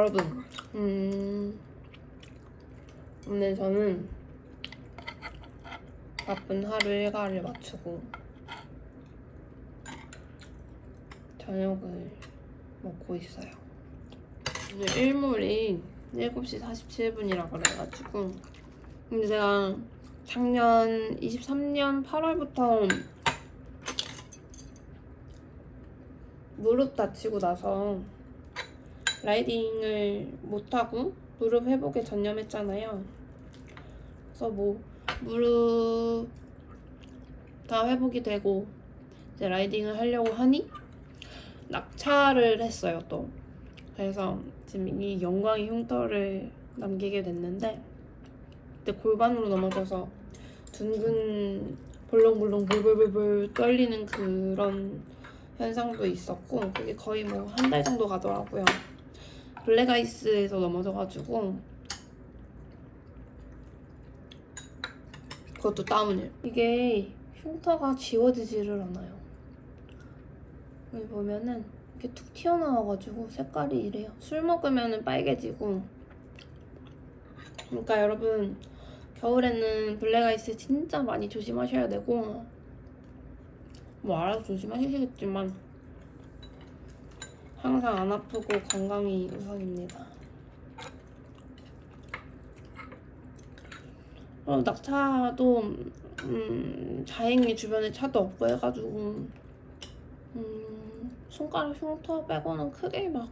여러분, 음, 오늘 저는 바쁜 하루 일과를 마치고 저녁을 먹고 있어요. 오늘 일몰이 7시 47분이라 그래가지고 근데 제가 작년 23년 8월부터 무릎 다치고 나서 라이딩을 못하고 무릎 회복에 전념했잖아요. 그래서 뭐 무릎 다 회복이 되고 이제 라이딩을 하려고 하니 낙차를 했어요 또. 그래서 지금 이 영광의 흉터를 남기게 됐는데 그때 골반으로 넘어져서 둥근 벌렁벌렁 불불불불 떨리는 그런 현상도 있었고 그게 거의 뭐 한 달 정도 가더라고요. 블랙아이스에서 넘어져가지고 그것도 다운이에요. 이게 흉터가 지워지지를 않아요. 여기 보면은 이렇게 툭 튀어나와가지고 색깔이 이래요. 술 먹으면은 빨개지고. 그러니까 여러분 겨울에는 블랙아이스 진짜 많이 조심하셔야 되고 뭐 알아서 조심하시겠지만 항상 안 아프고 건강이 우선입니다. 어, 낙차도 음, 다행히 주변에 차도 없고 해가지고 음, 손가락 흉터 빼고는 크게 막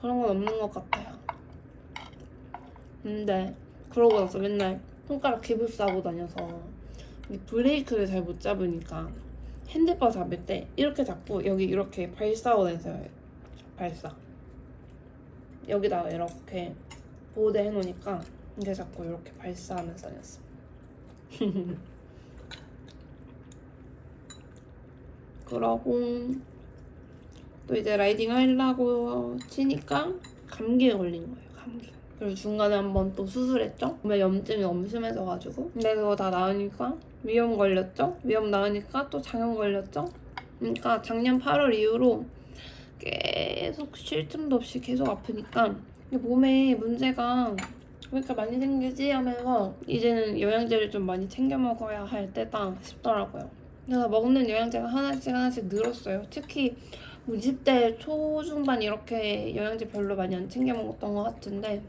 그런 건 없는 것 같아요. 근데 그러고 나서 맨날 손가락 기부 싸고 다녀서 이 브레이크를 잘 못 잡으니까 핸들바 잡을 때 이렇게 잡고 여기 이렇게 다녔어요. 발사. 여기다가 이렇게 보호대 해놓으니까 이게 자꾸 이렇게 발사하면서 다녔어. 그러고 또 이제 라이딩 하려고 치니까 감기에 걸린 거예요. 감기. 그리고 중간에 한번 또 수술했죠. 몸에 염증이 너무 심해져가지고. 근데 그거 다 나으니까 위염 걸렸죠. 위염 나으니까 또 장염 걸렸죠. 그러니까 작년 8월 이후로 계속 쉴 틈도 없이 계속 아프니까 몸에 문제가 왜 이렇게 많이 생기지 하면서 이제는 영양제를 좀 많이 챙겨 먹어야 할 때다 싶더라고요. 그래서 먹는 영양제가 하나씩 하나씩 늘었어요. 특히 뭐 20대 초중반 이렇게 영양제 별로 많이 안 챙겨 먹었던 것 같은데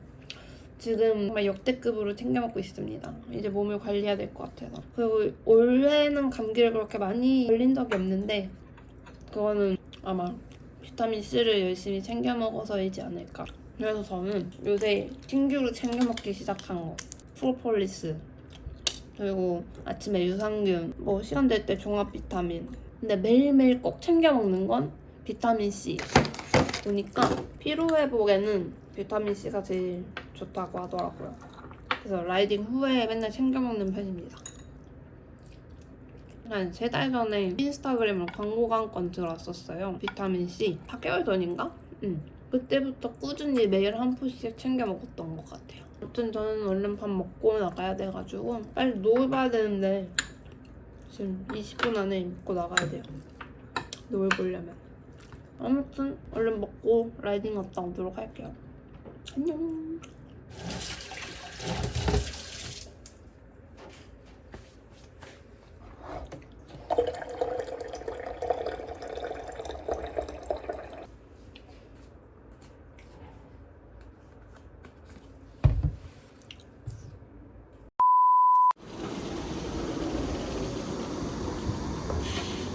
지금 정말 역대급으로 챙겨 먹고 있습니다. 이제 몸을 관리해야 될 것 같아서. 그리고 올해는 감기를 그렇게 많이 걸린 적이 없는데 그거는 아마 비타민 C를 열심히 챙겨 먹어서이지 않을까. 그래서 저는 요새 신규로 챙겨 먹기 시작한 거 프로폴리스 그리고 아침에 유산균 뭐 시간 될 때 종합 비타민 근데 매일매일 꼭 챙겨 먹는 건 비타민 C 보니까 피로 회복에는 비타민 C가 제일 좋다고 하더라고요 그래서 라이딩 후에 맨날 챙겨 먹는 편입니다 한 세 달 전에 인스타그램으로 광고가 한건 들었었어요 비타민 C 4개월 전인가? 응 그때부터 꾸준히 매일 한 포씩 챙겨 먹었던 것 같아요. 아무튼 저는 얼른 밥 먹고 나가야 돼가지고 빨리 노을 봐야 되는데 지금 20분 안에 먹고 나가야 돼요. 노을 보려면. 아무튼 얼른 먹고 라이딩 갔다 오도록 할게요. 안녕.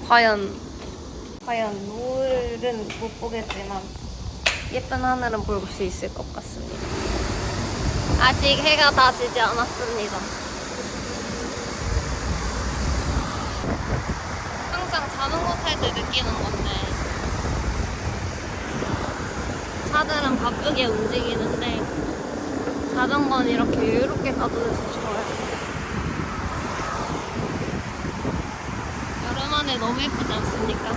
과연 과연 노을은 못 보겠지만 예쁜 하늘은 볼 수 있을 것 같습니다. 아직 해가 다 지지 않았습니다. 항상 자전거 탈때 느끼는 건데 차들은 바쁘게 움직이는데 자전거는 이렇게 여유롭게 가도 돼서 좋아요. 여름 안에 너무 예쁘지 않습니까?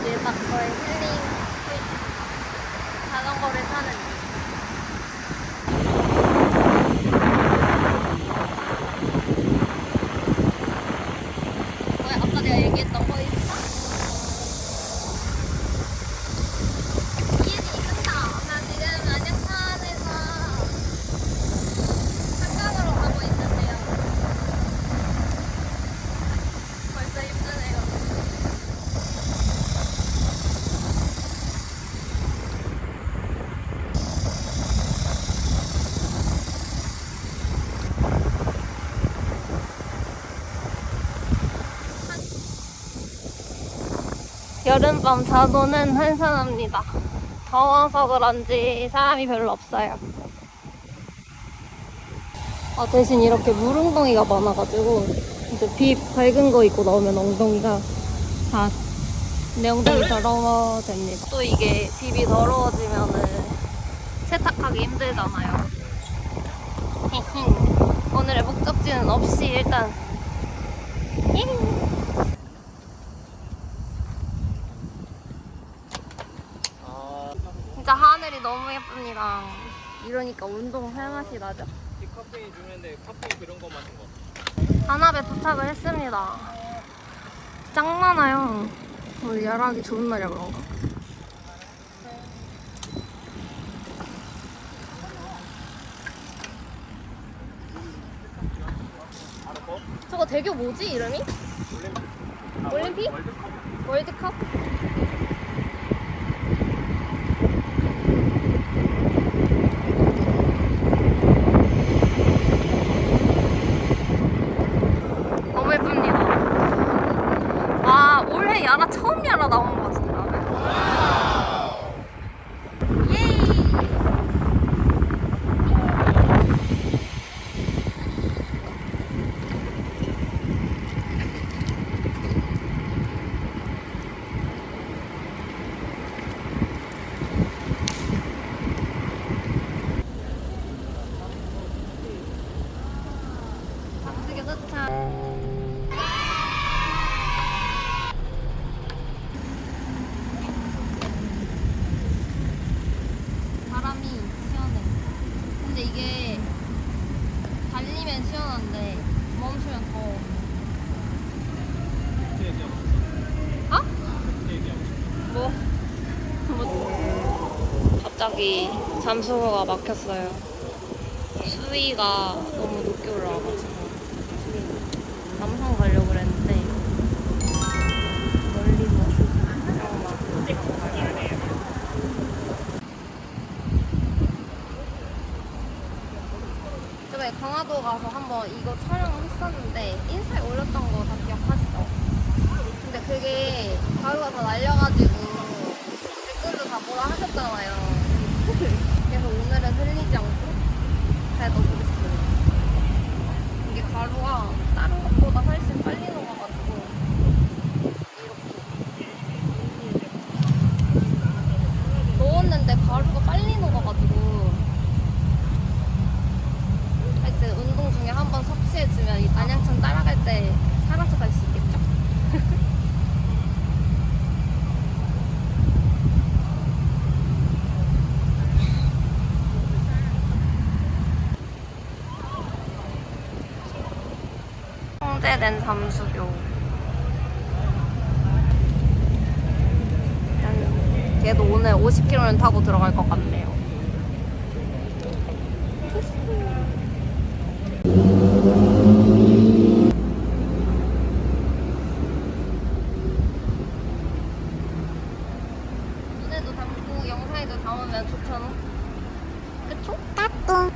이제 딱 저의 힐링 포인트. 자전거를 타는 뭐야 아까 내가 얘기했던 거 있어? 이해지니까 여름밤 자도는 한산합니다. 더워서 그런지 사람이 별로 없어요. 아, 대신 이렇게 물웅덩이가 많아가지고 이제 비 밝은 거 입고 나오면 엉덩이가 다 내 엉덩이 더러워집니다. 또 이게 빗이 더러워지면은 세탁하기 힘들잖아요. 오늘의 목적지는 없이 일단 잉. 진짜 하늘이 너무 예쁩니다. 이러니까 운동 할 맛이 나죠. 디카페인 주는데 카페인 그런 거 마신 거. 한압에 도착을 했습니다. 짱 많아요. 오늘 야라하기 좋은 날이라 그런가? 저거 대교 뭐지 이름이? 올림픽? 월드컵? 너무 예쁩니다. 와 올해 야라 처음 야라 나온 것 같은데 나는. 예이. 도착. 바람이 시원해. 근데 이게 달리면 시원한데 멈추면 더워. 어? 뭐? 뭐? 갑자기 잠수호가 막혔어요. 수위가 너무 높게 올라와가지고 남산 가려고 그랬는데 멀리 뭐. 저번에 강화도 가서 한번 이거 촬영을 했었는데 인스타에 올렸던 거 다 기억하시죠? 근데 그게 가루가 다 날려가지고 댓글도 다 뭐라 하셨잖아요. 그래서 오늘은 흘리지 않고 잘 넣어보겠습니다. 이게 가루가 다른 것보다 훨씬 빨리 녹아가지고 이렇게 넣었는데 가루가 빨리 녹아가지고 하여튼 운동 중에 한 번 섭취해주면 이 안양천 따라갈 때 사람 척할 수 있겠죠? 통제된 잠수교. 음, 걔도 오늘 50km는 타고 들어갈 것 같네요 눈에도 담고 영상에도 담으면 좋잖아. 그쵸? 따뚱.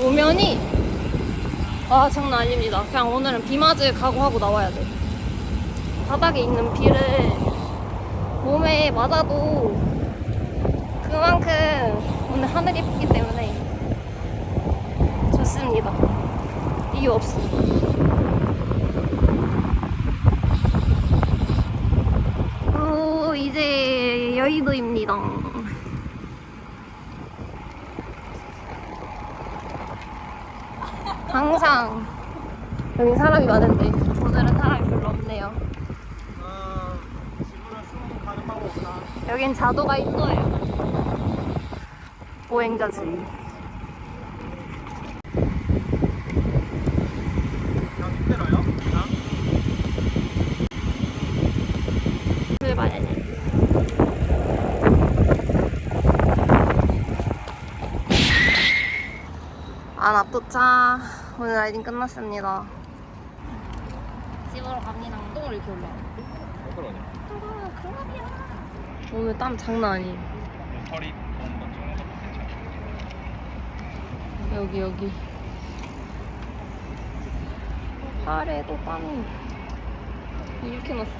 노면이 아 장난 아닙니다. 그냥 오늘은 비 맞을 각오하고 나와야 돼. 바닥에 있는 비를 몸에 맞아도 그만큼 오늘 하늘이 예쁘기 때문에 좋습니다. 이유 없이. 오, 이제 여의도입니다. 항상 여기 사람이 많은데 오늘은 사람이 별로 없네요. 아? 여긴 자도가 있어요. 보행자지. 집 도착. 오늘 라이딩 끝났습니다. 똥을 이렇게 올라. 왜 그러냐? 아, 그럼이야. 오늘 땀 장난. 털이 너무 건 정도 괜찮아. 여기 여기. 팔에도 땀이 이렇게 났어.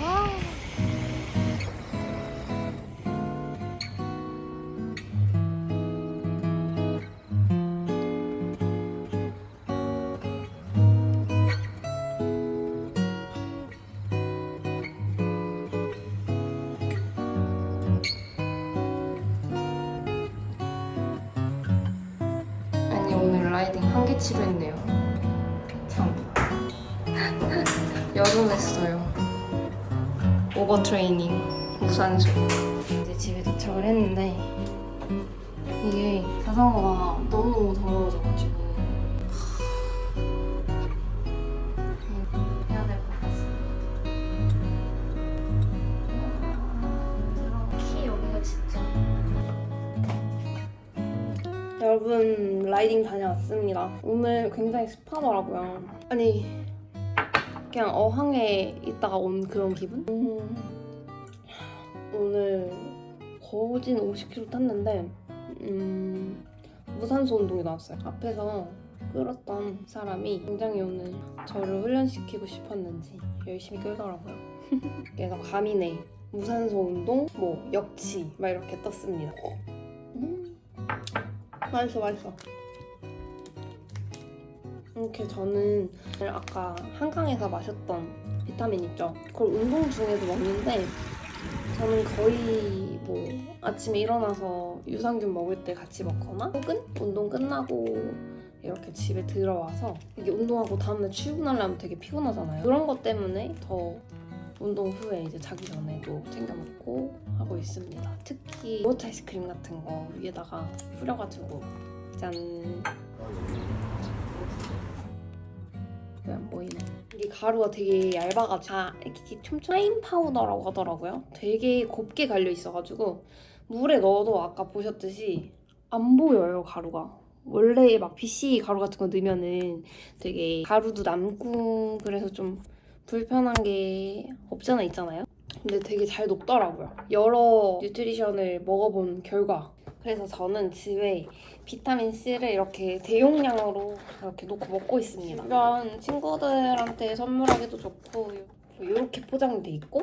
와. 라이딩 한계치로 했네요. 참. 여름했어요. 오버 트레이닝 무산소. 이제 집에 도착을 했는데 이게 자전거가 너무 더러워져 여러분 라이딩 다녀왔습니다. 오늘 굉장히 습하더라고요. 아니 그냥 어항에 있다가 온 그런 기분? 음, 오늘 거진 50km 탔는데 음, 무산소 운동이 나왔어요. 앞에서 끌었던 사람이 굉장히 오늘 저를 훈련시키고 싶었는지 열심히 끌더라고요. 그래서 가미네 무산소 운동 뭐 역치 막 이렇게 떴습니다. 음. 맛있어 맛있어 이렇게 저는 아까 한강에서 마셨던 비타민 있죠 그걸 운동 중에도 먹는데 저는 거의 뭐 아침에 일어나서 유산균 먹을 때 같이 먹거나 혹은 운동 끝나고 이렇게 집에 들어와서 이게 운동하고 다음날 출근하려면 되게 피곤하잖아요 그런 것 때문에 더 운동 후에 이제 자기 전에도 챙겨 먹고 하고 있습니다. 특히 요거트 아이스크림 같은 거 위에다가 뿌려가지고 짠. 왜안 보이네. 이게 가루가 되게 얇아가지고 아, 이렇게 촘촘 파인 파우더라고 하더라고요. 되게 곱게 갈려 있어가지고 물에 넣어도 아까 보셨듯이 안 보여요 가루가. 원래 막 BC 가루 같은 거 넣으면은 되게 가루도 남고 그래서 좀 불편한 게 없잖아 있잖아요. 근데 되게 잘 녹더라고요. 여러 뉴트리션을 먹어본 결과. 그래서 저는 집에 비타민 C를 이렇게 대용량으로 이렇게 놓고 먹고 있습니다. 주변 친구들한테 선물하기도 좋고 이렇게 포장돼 있고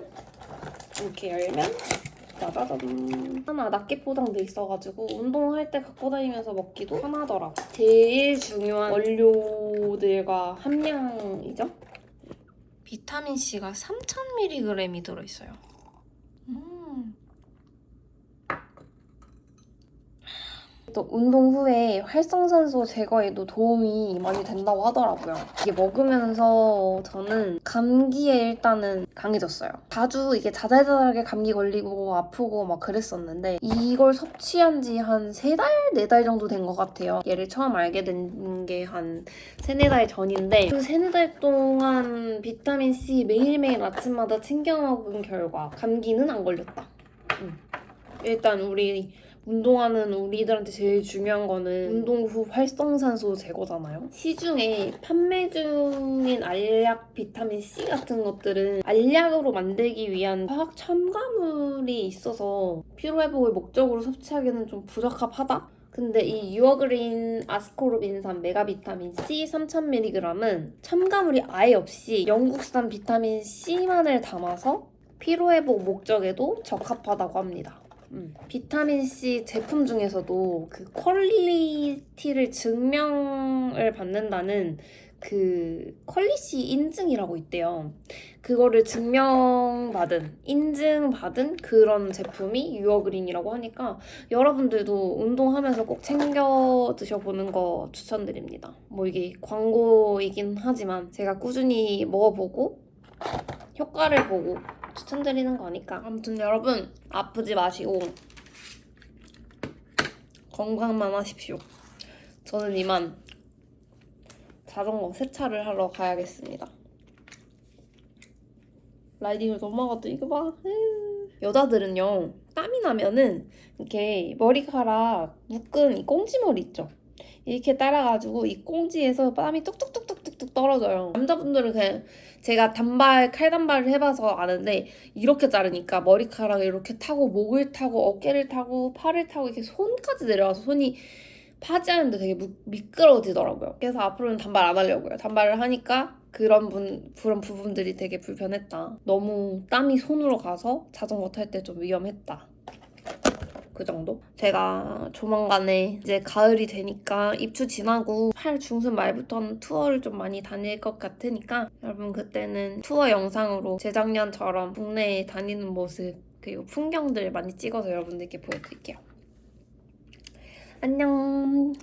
이렇게 열면 짜자잔 하나 낮게 포장돼 있어가지고 운동할 때 갖고 다니면서 먹기도 편하더라고. 제일 중요한 원료들과 함량이죠. 비타민 C가 3,000mg이 들어있어요. 또 운동 후에 활성산소 제거에도 도움이 많이 된다고 하더라고요. 이게 먹으면서 저는 감기에 일단은 강해졌어요. 자주 이게 자잘자잘하게 감기 걸리고 아프고 막 그랬었는데 이걸 섭취한 지 한 세 달, 네 달 정도 된 것 같아요. 얘를 처음 알게 된 게 한 세네 달 전인데 그 세네 달 동안 비타민 C 매일매일 아침마다 챙겨 먹은 결과 감기는 안 걸렸다. 음. 일단 우리 운동하는 우리들한테 제일 중요한 거는 운동 후 활성산소 제거잖아요. 시중에 판매 중인 알약 비타민 C 같은 것들은 알약으로 만들기 위한 화학 첨가물이 있어서 피로 회복을 목적으로 섭취하기는 좀 부적합하다. 근데 이 유어그린 아스코르빈산 메가비타민 C 3000mg은 첨가물이 아예 없이 영국산 비타민 C만을 담아서 피로회복 목적에도 적합하다고 합니다. 음. 비타민 C 제품 중에서도 그 퀄리티를 증명을 받는다는 그 퀄리시 인증이라고 있대요. 그거를 증명받은, 인증받은 그런 제품이 유어그린이라고 하니까 여러분들도 운동하면서 꼭 챙겨 드셔보는 거 추천드립니다. 뭐 이게 광고이긴 하지만 제가 꾸준히 먹어보고 효과를 보고 추천드리는 거니까 아무튼 여러분 아프지 마시고 건강만 하십시오. 저는 이만 자전거 세차를 하러 가야겠습니다. 라이딩을 넘어가도 이거 봐. 여자들은요 땀이 나면은 이렇게 머리카락 묶은 이 꽁지머리 있죠. 이렇게 따라가지고 이 꽁지에서 땀이 뚝뚝뚝 뚝뚝뚝 떨어져요. 남자분들은 그냥 제가 단발 칼단발을 해봐서 아는데 이렇게 자르니까 머리카락을 이렇게 타고 목을 타고 어깨를 타고 팔을 타고 이렇게 손까지 내려와서 손이 파지하는데 되게 무- 미끄러지더라고요. 그래서 앞으로는 단발 안 하려고요. 단발을 하니까 그런 분 그런 부분들이 되게 불편했다. 너무 땀이 손으로 가서 자전거 탈 때 좀 위험했다. 그 정도? 제가 조만간에 이제 가을이 되니까 입추 지나고 8 중순 말부터는 투어를 좀 많이 다닐 것 같으니까 여러분 그때는 투어 영상으로 재작년처럼 국내에 다니는 모습 그리고 풍경들 많이 찍어서 여러분들께 보여드릴게요. 안녕.